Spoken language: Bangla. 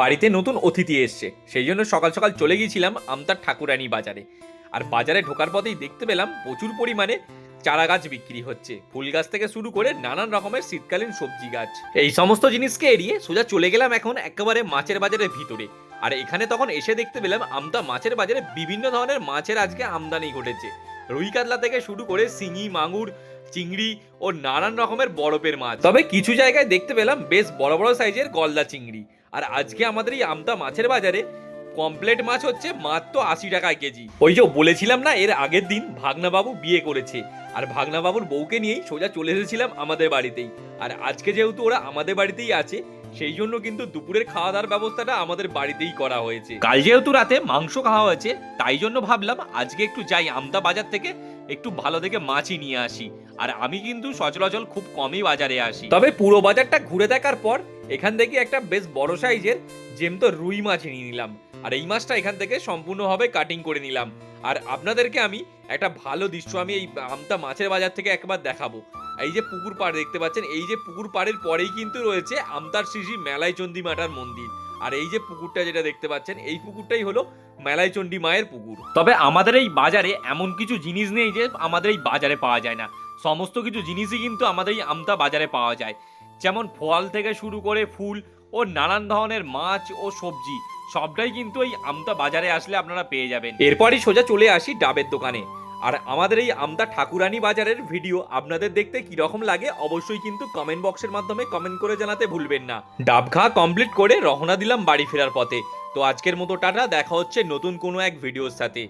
বাড়িতে নতুন অতিথি এসছে। সেই জন্য সকাল সকাল চলে গিয়েছিলাম আমতার ঠাকুরানি বাজারে। আর বাজারে ঢোকার পথেই দেখতে পেলাম প্রচুর পরিমাণে চারা গাছ বিক্রি হচ্ছে। ফুল গাছ থেকে শুরু করে নানান রকমের শীতকালীন সবজি গাছ। এই সমস্ত জিনিসকে এড়িয়ে সোজা চলে গেলাম এখন একেবারে মাছের বাজারের ভিতরে। আর এখানে তখন এসে দেখতে পেলাম আমতা মাছের বাজারে বিভিন্ন ধরনের মাছের আজকে আমদানি ঘটেছে। রুই কাতলা থেকে শুরু করে শিঙি, মাগুর, চিংড়ি ও নানান রকমের বরফের মাছ। তবে কিছু জায়গায় দেখতে পেলাম বেশ বড় বড় সাইজের গলদা চিংড়ি। আর আজকে আমাদের এই আমতা মাছের বাজারে কমপ্লেট মাছ হচ্ছে মাত্র আশি টাকায় কেজি। ওই যে বলেছিলাম না, এর আগের দিন ভাগনাবাবু বিয়ে করেছে। আর ভাগনাবাবুর বউকে নিয়েই সোজা চলে এসেছিলাম আমাদের বাড়িতেই। আর আজকে যেহেতু ওরা আমাদের বাড়িতেই আছে, সেই জন্য কিন্তু দুপুরের খাওয়া দাওয়ার ব্যবস্থাটা আমাদের বাড়িতেই করা হয়েছে। কাল যেহেতু রাতে মাংস খাওয়া হয়েছে, তাই জন্য ভাবলাম আজকে একটু যাই আমতা বাজার থেকে একটু ভালো দেখে মাছই নিয়ে আসি। আর আমি কিন্তু সচরাচর খুব কমই বাজারে আসি। তবে পুরো বাজারটা ঘুরে দেখার পর এখান থেকে একটা বেশ বড় সাইজের জেমতো রুই মাছ নিয়ে নিলাম। আর এই মাছটা এখান থেকে সম্পূর্ণভাবে কাটিং করে নিলাম। আর আপনাদেরকে আমি একটা ভালো দৃশ্য আমি এই আমতা মাছের বাজার থেকে একবার দেখাবো। এই যে পুকুর পাড় দেখতে পাচ্ছেন, এই যে পুকুর পাড়ের পরেই কিন্তু রয়েছে আমতার শ্রী মেলাই চণ্ডী মাতার মন্দির। আর এই যে পুকুরটা যেটা দেখতে পাচ্ছেন, এই পুকুরটাই হলো মেলাই চণ্ডী মায়ের পুকুর। তবে আমাদের এই বাজারে এমন কিছু জিনিস নেই যে আমাদের এই বাজারে পাওয়া যায় না। সমস্ত কিছু জিনিসই কিন্তু আমাদের এই আমতা বাজারে পাওয়া যায়। যেমন ফল থেকে শুরু করে ফুল ও নানান ধরনের মাছ ও সবজি, সবটাই কিন্তু এই আমতা বাজারে আসলে আপনারা পেয়ে যাবেন। এরপরই সোজা চলে আসি ডাবের দোকানে। আর আমাদের এই আমতা ঠাকুরানি বাজারের ভিডিও আপনাদের দেখতে কি রকম লাগে অবশ্যই কিন্তু কমেন্ট বক্সের মাধ্যমে কমেন্ট করে জানাতে ভুলবেন না। ডাব খাওয়া কমপ্লিট করে রওনা দিলাম বাড়ি ফেরার পথে। তো আজকের মতো টাটা, দেখা হচ্ছে নতুন কোনো এক ভিডিওর সাথে।